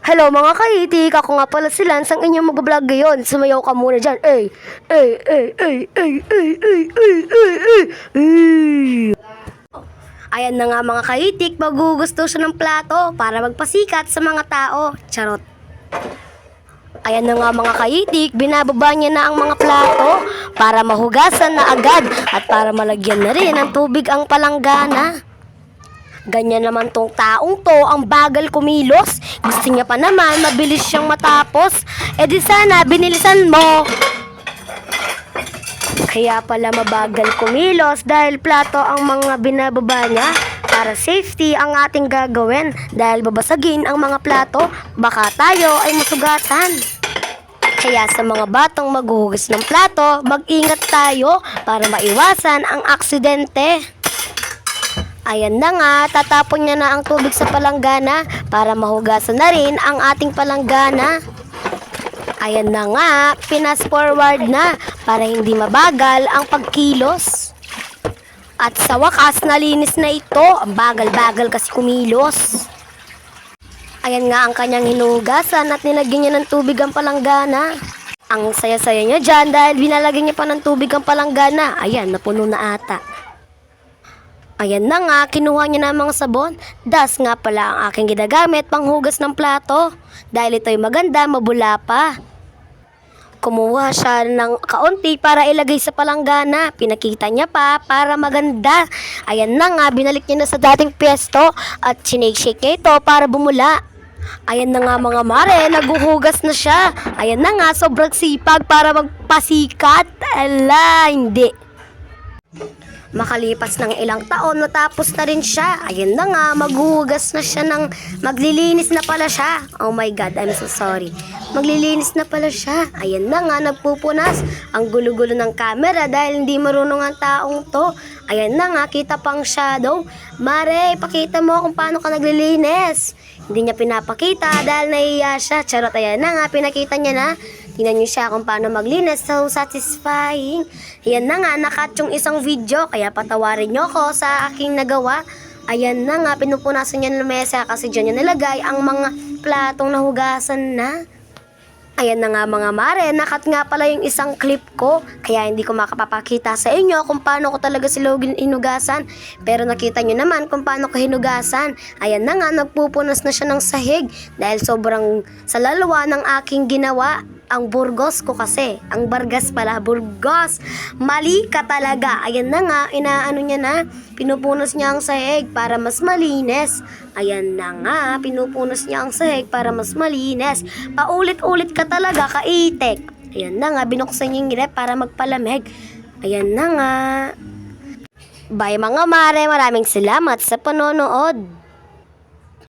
Hello mga kaitik, ako nga pala si Lance ang inyong mag-vlog ngayon. Sumayaw ka muna dyan. Ay, ay, ay, ay, ay, ay, ay, ay, ay, ay, ay. Ayan na nga mga kaitik, magugusto siya ng plato para magpasikat sa mga tao. Charot. Ayan na nga mga kaitik, binababa niya na ang mga plato para mahugasan na agad at para malagyan na rin ng tubig ang palanggana. Ganyan naman tong taong to, ang bagal kumilos. Gusto niya pa naman, mabilis siyang matapos. E di sana, binilisan mo. Kaya pala mabagal kumilos dahil plato ang mga binababa niya. Para safety ang ating gagawin dahil babasagin ang mga plato, baka tayo ay masugatan. Kaya sa mga batang maghuhugas ng plato, mag-ingat tayo para maiwasan ang aksidente. Ayan na nga, tatapon niya na ang tubig sa palanggana para mahugasan na rin ang ating palanggana. Ayan na nga, pinas forward na para hindi mabagal ang pagkilos. At sa wakas, nalinis na ito. Ang bagal-bagal kasi kumilos. Ayan nga ang kanyang hinugasan at nilagyan niya ng tubig ang palanggana. Ang saya-saya niya dyan dahil binalagyan niya pa ng tubig ang palanggana. Ayan, napuno na ata. Ayan na nga, kinuha niya na ang mga sabon. Das nga pala ang aking ginagamit panghugas ng plato. Dahil ito'y maganda, mabula pa. Kumuha siya ng kaunti para ilagay sa palanggana. Pinakita niya pa para maganda. Ayan na nga, binalik niya na sa dating pwesto at sinake-shake niya ito para bumula. Ayan na nga mga mare, naguhugas na siya. Ayan na nga, sobrang sipag para magpasikat. Ala, hindi. Makalipas ng ilang taon, natapos na rin siya. Ayun na nga, maghuhugas na siya ng... Maglilinis na pala siya. Oh my God, I'm so sorry. Maglilinis na pala siya. Ayun na nga, nagpupunas. Ang gulo-gulo ng camera dahil hindi marunong ang taong to. Ayan na nga, kita pang shadow. Mare, pakita mo kung paano ka naglilinis. Hindi niya pinapakita dahil nahiya siya. Charot, ayan na nga, pinakita niya na. Tingnan niyo siya kung paano maglinis. So satisfying. Ayan na nga, nakat yung isang video. Kaya patawarin niyo ako sa aking nagawa. Ayan na nga, pinupunasan niya ng mesa kasi dyan niya nilagay ang mga platong nahugasan na. Ayan na nga mga mare, nakat nga pala yung isang clip ko. Kaya hindi ko makapapakita sa inyo kung paano ko talaga si Logan hinugasan. Pero nakita nyo naman kung paano ko hinugasan. Ayan na nga, nagpupunas na siya ng sahig. Dahil sobrang sa lalawa ng aking ginawa ang Burgos ko kasi. Ang Bargas pala, Burgos. Mali ka talaga. Ayan na nga, inaano niya na. Pinupunos niya ang sahig para mas malinis. Ayan na nga, pinupunos niya ang sahig para mas malinis. Paulit-ulit ka talaga, kaitek. Ayan na nga, binuksan niya yung rep para magpalamig. Ayan na nga. Bye mga mare, maraming salamat sa panonood.